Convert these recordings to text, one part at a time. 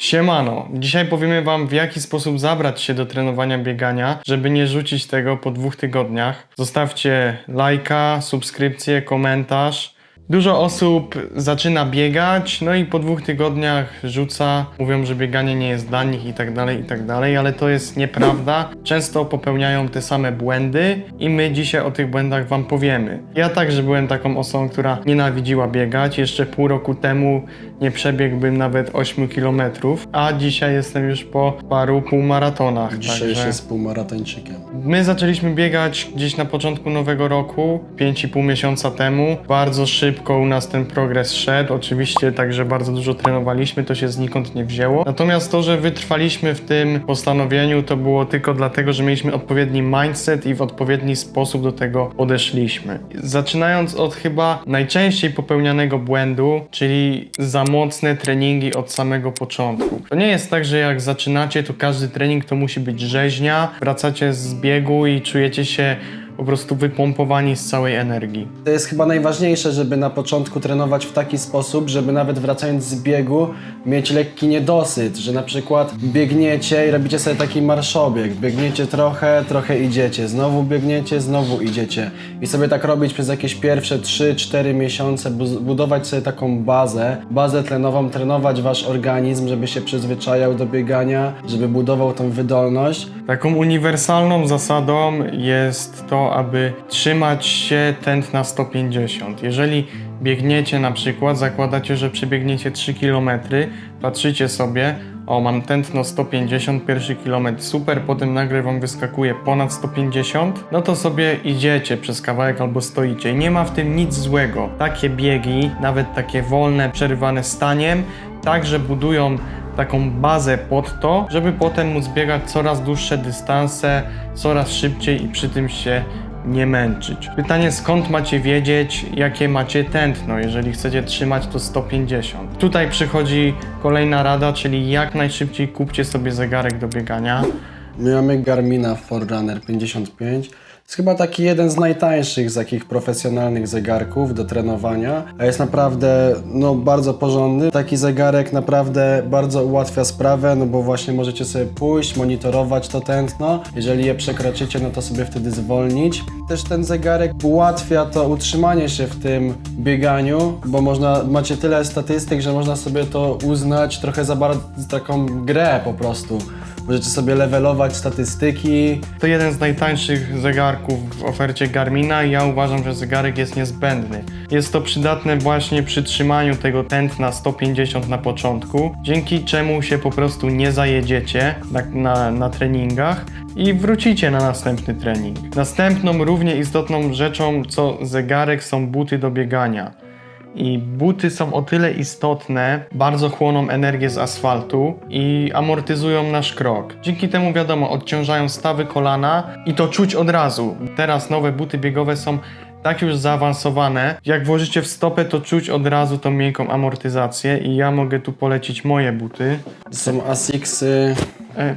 Siemano, dzisiaj powiemy Wam w jaki sposób zabrać się do trenowania biegania, żeby nie rzucić tego po dwóch tygodniach. Zostawcie lajka, subskrypcję, komentarz. Dużo osób zaczyna biegać, no i po dwóch tygodniach rzuca, mówią, że bieganie nie jest dla nich i tak dalej, i tak dalej, ale to jest nieprawda. Często popełniają te same błędy i my dzisiaj o tych błędach Wam powiemy. Ja także byłem taką osobą, która nienawidziła biegać. Jeszcze pół roku temu nie przebiegłbym nawet 8 km, a dzisiaj jestem już po paru półmaratonach. Dzisiaj także... jest półmaratończykiem. My zaczęliśmy biegać gdzieś na początku nowego roku, 5,5 miesiąca temu. Bardzo szybko u nas ten progres szedł. Oczywiście także bardzo dużo trenowaliśmy, to się znikąd nie wzięło. Natomiast to, że wytrwaliśmy w tym postanowieniu, to było tylko dlatego, że mieliśmy odpowiedni mindset i w odpowiedni sposób do tego podeszliśmy. Zaczynając od chyba najczęściej popełnianego błędu, czyli za mocne treningi od samego początku. To nie jest tak, że jak zaczynacie, to każdy trening to musi być rzeźnia, wracacie z biegu i czujecie się po prostu wypompowani z całej energii. To jest chyba najważniejsze, żeby na początku trenować w taki sposób, żeby nawet wracając z biegu mieć lekki niedosyt, że na przykład biegniecie i robicie sobie taki marszobieg, biegniecie trochę, trochę idziecie, znowu biegniecie, znowu idziecie i sobie tak robić przez jakieś pierwsze 3-4 miesiące, bu- budować sobie taką bazę, bazę tlenową, trenować wasz organizm, żeby się przyzwyczajał do biegania, żeby budował tą wydolność. Taką uniwersalną zasadą jest to, aby trzymać się tętna 150. Jeżeli biegniecie na przykład, zakładacie, że przebiegniecie 3 km, patrzycie sobie, o mam tętno 150, pierwszy kilometr super, potem nagle wam wyskakuje ponad 150, no to sobie idziecie przez kawałek albo stoicie. Nie ma w tym nic złego. Takie biegi, nawet takie wolne, przerywane staniem, także budują taką bazę pod to, żeby potem móc biegać coraz dłuższe dystanse, coraz szybciej i przy tym się nie męczyć. Pytanie, skąd macie wiedzieć, jakie macie tętno, jeżeli chcecie trzymać to 150? Tutaj przychodzi kolejna rada, czyli jak najszybciej kupcie sobie zegarek do biegania. My mamy Garmina Forerunner 55. To jest chyba taki jeden z najtańszych z takich profesjonalnych zegarków do trenowania, a jest naprawdę no, bardzo porządny. Taki zegarek naprawdę bardzo ułatwia sprawę, no bo właśnie możecie sobie pójść, monitorować to tętno. Jeżeli je przekroczycie, no to sobie wtedy zwolnić. Też ten zegarek ułatwia to utrzymanie się w tym bieganiu, bo można, macie tyle statystyk, że można sobie to uznać trochę za bardzo taką grę po prostu. Możecie sobie levelować statystyki, To jeden z najtańszych zegarków w ofercie Garmina i ja uważam, że zegarek jest niezbędny. Jest to przydatne właśnie przy trzymaniu tego tętna 150 na początku, dzięki czemu się po prostu nie zajedziecie na, na, na treningach i wrócicie na następny trening. Następną równie istotną rzeczą co zegarek są buty do biegania. I buty są o tyle istotne, bardzo chłoną energię z asfaltu i amortyzują nasz krok. Dzięki temu, wiadomo, odciążają stawy kolana i to czuć od razu. Teraz nowe buty biegowe są tak już zaawansowane, jak włożycie w stopę, to czuć od razu tą miękką amortyzację i ja mogę tu polecić moje buty. są Asicsy, E,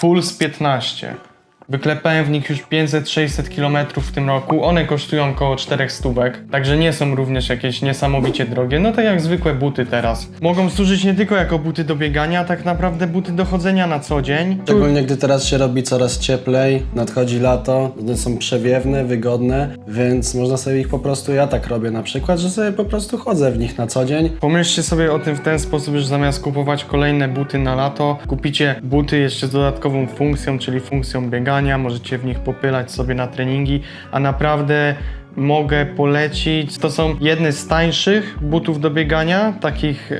Puls 15. Wyklepałem w nich już 500-600 km w tym roku. One kosztują około 4 stówek, także nie są również jakieś niesamowicie drogie. No tak jak zwykłe buty teraz. Mogą służyć nie tylko jako buty do biegania, a tak naprawdę buty do chodzenia na co dzień. Szczególnie gdy teraz się robi coraz cieplej, nadchodzi lato, one są przewiewne, wygodne, więc można sobie ich po prostu, ja tak robię na przykład, że sobie po prostu chodzę w nich na co dzień. Pomyślcie sobie o tym w ten sposób, że zamiast kupować kolejne buty na lato, kupicie buty jeszcze z dodatkową funkcją, czyli funkcją biegania. Możecie w nich popylać sobie na treningi, a naprawdę mogę polecić. To są jedne z tańszych butów do biegania, takich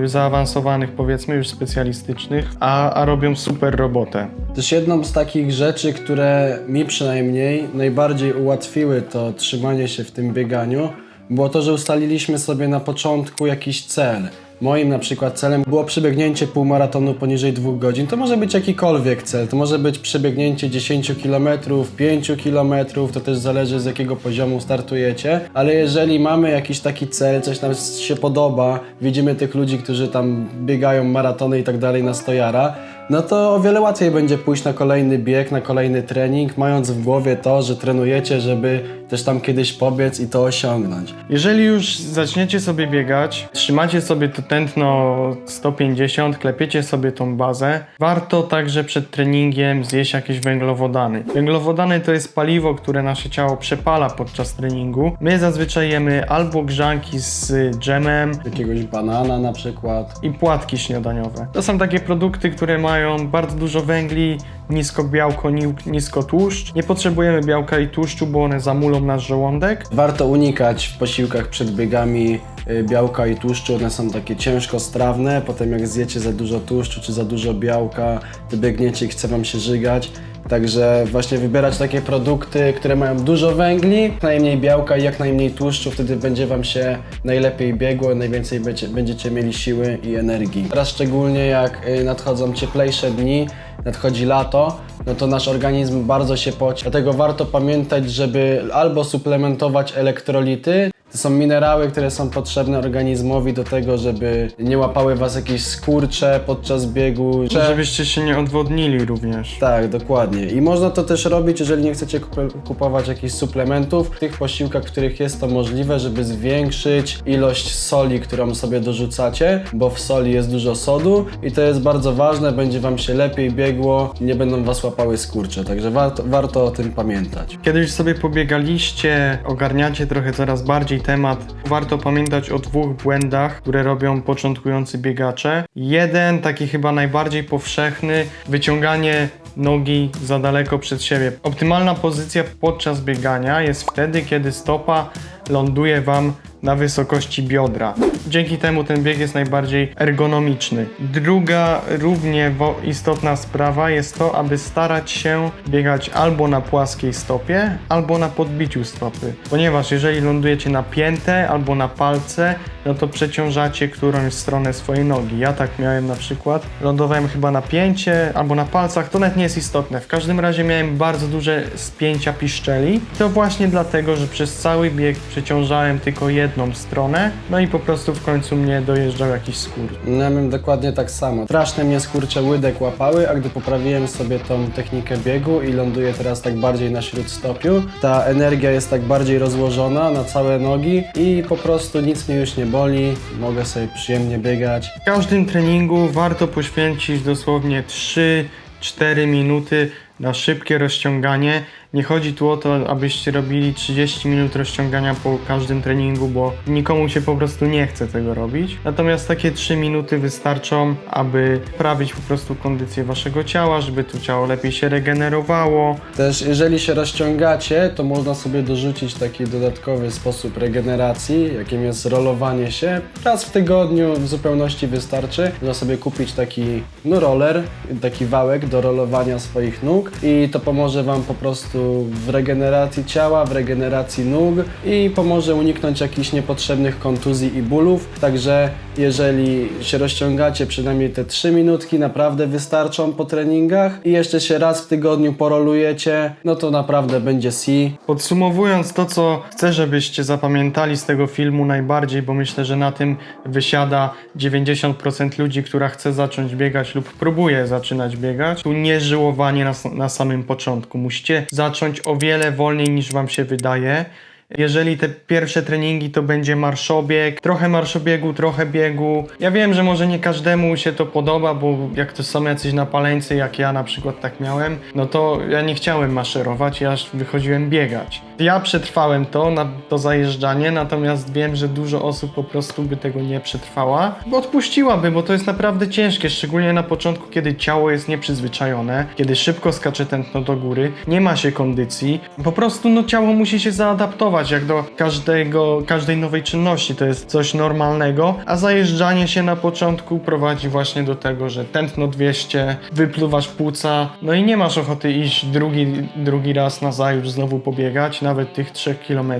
yy, zaawansowanych, powiedzmy, już specjalistycznych, a, a robią super robotę. Też jedną z takich rzeczy, które mi przynajmniej najbardziej ułatwiły to trzymanie się w tym bieganiu, było to, że ustaliliśmy sobie na początku jakiś cel. Moim na przykład celem było przebiegnięcie półmaratonu poniżej 2 godzin. To może być jakikolwiek cel. To może być przebiegnięcie 10 km, 5 km, to też zależy z jakiego poziomu startujecie. Ale jeżeli mamy jakiś taki cel, coś nam się podoba, widzimy tych ludzi, którzy tam biegają maratony i tak dalej na stojara, no to o wiele łatwiej będzie pójść na kolejny bieg, na kolejny trening, mając w głowie to, że trenujecie, żeby też tam kiedyś pobiec i to osiągnąć. Jeżeli już zaczniecie sobie biegać, trzymacie sobie to tętno 150, klepiecie sobie tą bazę, warto także przed treningiem zjeść jakieś węglowodany. Węglowodany to jest paliwo, które nasze ciało przepala podczas treningu. My zazwyczaj jemy albo grzanki z dżemem Jakiegoś banana na przykład. i płatki śniadaniowe. To są takie produkty, które mają bardzo dużo węgli, nisko białko, ni- nisko tłuszcz. Nie potrzebujemy białka i tłuszczu, bo one zamulą nasz żołądek. Warto unikać w posiłkach przed biegami y, białka i tłuszczu, one są takie ciężko strawne, potem jak zjecie za dużo tłuszczu czy za dużo białka, to biegniecie i chce wam się żygać. Także właśnie wybierać takie produkty, które mają dużo węgli, jak najmniej białka i jak najmniej tłuszczu, wtedy będzie wam się najlepiej biegło, najwięcej będzie, będziecie mieli siły i energii. Teraz szczególnie jak y, nadchodzą cieplejsze dni, nadchodzi lato, no to nasz organizm bardzo się poci. Dlatego warto pamiętać, żeby albo suplementować elektrolity, to są minerały, które są potrzebne organizmowi do tego, żeby nie łapały was jakieś skurcze podczas biegu. że- Żebyście się nie odwodnili również. tak, dokładnie. I można to też robić, jeżeli nie chcecie kup- kupować jakichś suplementów, w tych posiłkach, w których jest to możliwe, żeby zwiększyć ilość soli, którą sobie dorzucacie, bo w soli jest dużo sodu i to jest bardzo ważne, będzie wam się lepiej biegło, nie będą was łapały skurcze, także warto, warto o tym pamiętać. Kiedy już sobie pobiegaliście, ogarniacie trochę coraz bardziej temat, warto pamiętać o dwóch błędach, które robią początkujący biegacze. Jeden, taki chyba najbardziej powszechny, wyciąganie nogi za daleko przed siebie. Optymalna pozycja podczas biegania jest wtedy, kiedy stopa ląduje Wam na wysokości biodra. Dzięki temu ten bieg jest najbardziej ergonomiczny. Druga równie istotna sprawa jest to, aby starać się biegać albo na płaskiej stopie, albo na podbiciu stopy. Ponieważ jeżeli lądujecie na piętę albo na palce, no to przeciążacie którąś stronę swojej nogi. Ja tak miałem na przykład. Lądowałem chyba na pięcie albo na palcach, to nawet nie jest istotne. W każdym razie miałem bardzo duże spięcia piszczeli. To właśnie dlatego, że przez cały bieg przeciążałem tylko jedną stronę, no i po prostu w końcu mnie dojeżdżał jakiś skór. No, Ja miałem dokładnie tak samo. Straszne mnie skurcze łydek łapały, a gdy poprawiłem sobie tą technikę biegu i ląduję teraz tak bardziej na śródstopiu, ta energia jest tak bardziej rozłożona na całe nogi i po prostu nic mnie już nie boli, mogę sobie przyjemnie biegać. W każdym treningu warto poświęcić dosłownie 3-4 minuty na szybkie rozciąganie. Nie chodzi tu o to, abyście robili 30 minut rozciągania po każdym treningu, bo nikomu się po prostu nie chce tego robić. Natomiast takie 3 minuty wystarczą, aby poprawić po prostu kondycję waszego ciała, żeby to ciało lepiej się regenerowało. Też jeżeli się rozciągacie, to można sobie dorzucić taki dodatkowy sposób regeneracji, jakim jest rolowanie się. Raz w tygodniu w zupełności wystarczy. Można sobie kupić taki no, roller, taki wałek do rolowania swoich nóg i to pomoże Wam po prostu w regeneracji ciała, w regeneracji nóg i pomoże uniknąć jakichś niepotrzebnych kontuzji i bólów. Także jeżeli się rozciągacie przynajmniej te 3 minutki, naprawdę wystarczą po treningach i jeszcze się raz w tygodniu porolujecie, no to naprawdę będzie si. Podsumowując to, co chcę, żebyście zapamiętali z tego filmu najbardziej, bo myślę, że na tym wysiada 90% ludzi, która chce zacząć biegać lub próbuje zaczynać biegać. Tu nie żyłowanie na, na samym początku. Musicie zacząć o wiele wolniej niż wam się wydaje. Jeżeli te pierwsze treningi to będzie marszobieg, trochę marszobiegu, trochę biegu. Ja wiem, że może nie każdemu się to podoba, bo jak to są jacyś napaleńcy, jak ja na przykład tak miałem, no to ja nie chciałem maszerować, ja wychodziłem biegać. Ja przetrwałem to, na, to zajeżdżanie, natomiast wiem, że dużo osób po prostu by tego nie przetrwała, bo odpuściłaby, bo to jest naprawdę ciężkie, szczególnie na początku, kiedy ciało jest nieprzyzwyczajone, kiedy szybko skacze tętno do góry, nie ma się kondycji, po prostu no ciało musi się zaadaptować jak do każdego, każdej nowej czynności, to jest coś normalnego, a zajeżdżanie się na początku prowadzi właśnie do tego, że tętno 200, wypluwasz płuca, no i nie masz ochoty iść drugi, drugi raz na zajutrz znowu pobiegać, nawet tych 3 km,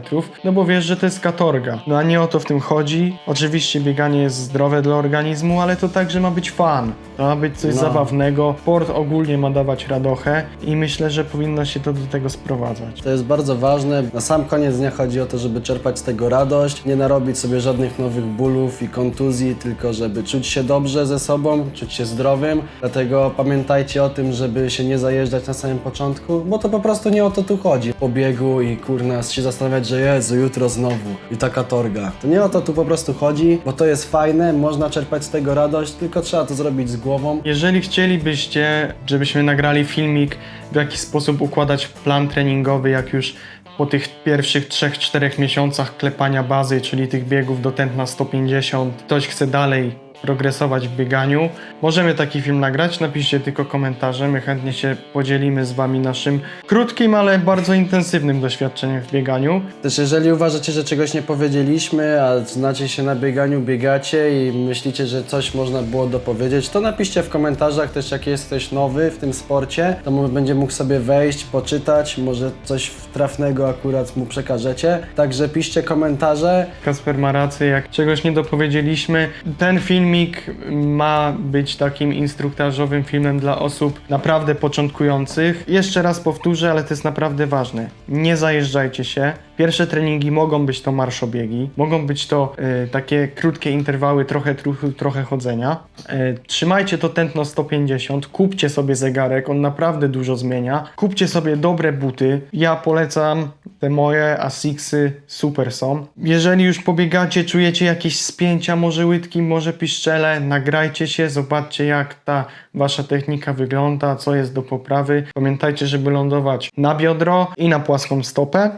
no bo wiesz, że to jest katorga. No a nie o to w tym chodzi. Oczywiście bieganie jest zdrowe dla organizmu, ale to także ma być fan. To ma być coś No. zabawnego. Sport ogólnie ma dawać radochę i myślę, że powinno się to do tego sprowadzać. To jest bardzo ważne. Na sam koniec dnia chodzi o to, żeby czerpać z tego radość, nie narobić sobie żadnych nowych bólów i kontuzji, tylko żeby czuć się dobrze ze sobą, czuć się zdrowym. Dlatego pamiętajcie o tym, żeby się nie zajeżdżać na samym początku, bo to po prostu nie o to tu chodzi. Po biegu i kurna się zastanawiać, że Jezu, jutro znowu i taka torga. To nie o to tu po prostu chodzi, bo to jest fajne, można czerpać z tego radość, tylko trzeba to zrobić z głową. Jeżeli chcielibyście, żebyśmy nagrali filmik, w jaki sposób układać plan treningowy, jak już po tych pierwszych 3-4 miesiącach klepania bazy, czyli tych biegów do tętna 150, ktoś chce dalej progresować w bieganiu, możemy taki film nagrać. Napiszcie tylko komentarze, my chętnie się podzielimy z Wami naszym krótkim, ale bardzo intensywnym doświadczeniem w bieganiu. Też jeżeli uważacie, że czegoś nie powiedzieliśmy, a znacie się na bieganiu, biegacie i myślicie, że coś można było dopowiedzieć, to napiszcie w komentarzach też, jak jest ktoś nowy w tym sporcie, to będzie mógł sobie wejść, poczytać, może coś trafnego akurat mu przekażecie. Także piszcie komentarze. Kasper ma rację, jak czegoś nie dopowiedzieliśmy. Ten filmik ma być takim instruktażowym filmem dla osób naprawdę początkujących. Jeszcze raz powtórzę, ale to jest naprawdę ważne. Nie zajeżdżajcie się. Pierwsze treningi mogą być to marszobiegi, mogą być to y, takie krótkie interwały, trochę, trochę, trochę chodzenia. Y, trzymajcie to tętno 150, kupcie sobie zegarek, on naprawdę dużo zmienia. Kupcie sobie dobre buty. Ja polecam te moje Asicsy, super są. Jeżeli już pobiegacie, czujecie jakieś spięcia, może łydki, może piszczele, nagrajcie się, zobaczcie jak ta wasza technika wygląda, co jest do poprawy. Pamiętajcie, żeby lądować na biodro i na płaską stopę.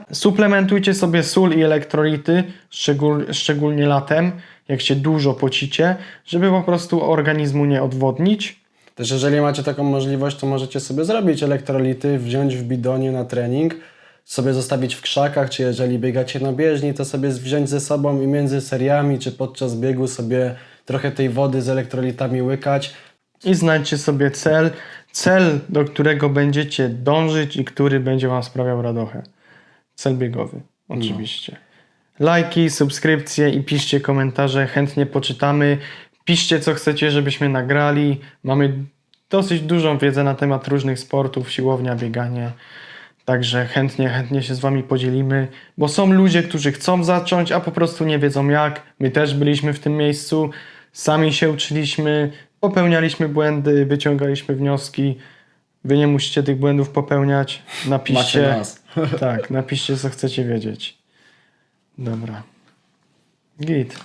Suplementujcie sobie sól i elektrolity, szczegól, szczególnie latem, jak się dużo pocicie, żeby po prostu organizmu nie odwodnić. Też jeżeli macie taką możliwość, to możecie sobie zrobić elektrolity, wziąć w bidonie na trening, sobie zostawić w krzakach, czy jeżeli biegacie na bieżni, to sobie wziąć ze sobą i między seriami, czy podczas biegu sobie trochę tej wody z elektrolitami łykać. i znajdźcie sobie cel, cel, do którego będziecie dążyć i który będzie Wam sprawiał radochę. Cel biegowy, oczywiście. Lajki, subskrypcje i piszcie komentarze, chętnie poczytamy. Piszcie, co chcecie, żebyśmy nagrali. Mamy dosyć dużą wiedzę na temat różnych sportów, siłownia, bieganie. Także chętnie, chętnie się z Wami podzielimy, bo są ludzie, którzy chcą zacząć, a po prostu nie wiedzą jak. My też byliśmy w tym miejscu, sami się uczyliśmy, popełnialiśmy błędy, wyciągaliśmy wnioski. Wy nie musicie tych błędów popełniać. Napiszcie. Tak, napiszcie, co chcecie wiedzieć. Dobra. Git.